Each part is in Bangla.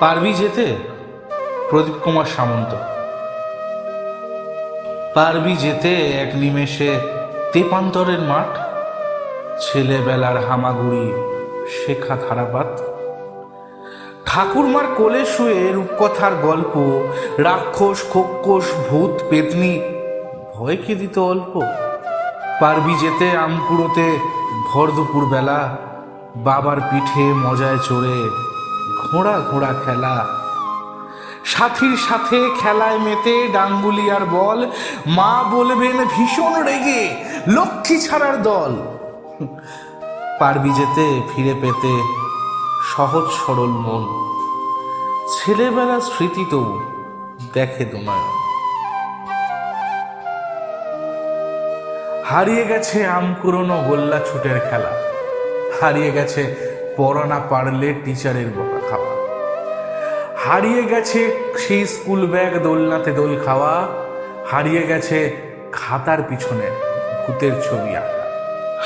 পারবি যেতে? প্রদীপ কুমার সামন্ত। পারবি যেতে এক নিমেষে তেপান্তরের মাঠ? ছেলেবেলার হামাগুড়ি শেখা ধারাপাত ঠাকুরমার কোলে শুয়ে রূপকথার গল্প, রাক্ষস খোক্কস ভূত, পেতনি, ভয় কি দিত অল্প? পারবি যেতে আমকুড়োতে ভর দুপুর বেলা বাবার পিঠে মজায় চড়ে ঘোড়া ঘোড়া খেলা। সাথীর সাথে খেলায় মেতে ডাঙ্গুলিয়ার বল। মা বলবেন, ভীষণ রেগে, লক্ষ্মী ছাড়ার দল। পারবি যেতে, ফিরে পেতে, সহজ সরল মন। ছেলেবেলার স্মৃতি তো দেখে দোনায় হারিয়ে গেছে আমকুরনো গোল্লা ছুটের খেলা। হারিয়ে গেছে পড়া না পারলে টিচারের বকা খাওয়া। হারিয়ে গেছে সেই স্কুল ব্যাগ দোলনাতে দোল খাওয়া, হারিয়ে গেছে খাতার পিছনে ভূতের ছবি আঁকা।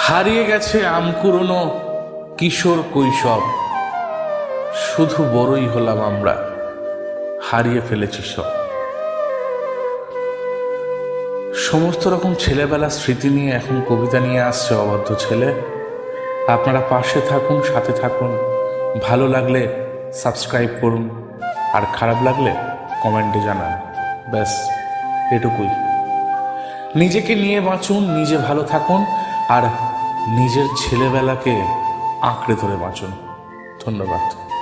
হারিয়ে গেছে আমকুরনো কিশোর কৈশব, শুধু বড়ই হলাম আমরা, হারিয়ে ফেলেছি সব। সমস্ত রকম ছেলেবেলার স্মৃতি নিয়ে এখন কবিতা নিয়ে আসছে অবাধ্য ছেলে। আপনারা পাশে থাকুন, সাথে থাকুন। ভালো লাগলে সাবস্ক্রাইব করুন, আর খারাপ লাগলে কমেন্টে জানান। ব্যাস, এটুকুই। নিজেকে নিয়ে বাঁচুন, নিজে ভালো থাকুন, আর নিজের ছেলেবেলাকে আঁকড়ে ধরে বাঁচুন। ধন্যবাদ।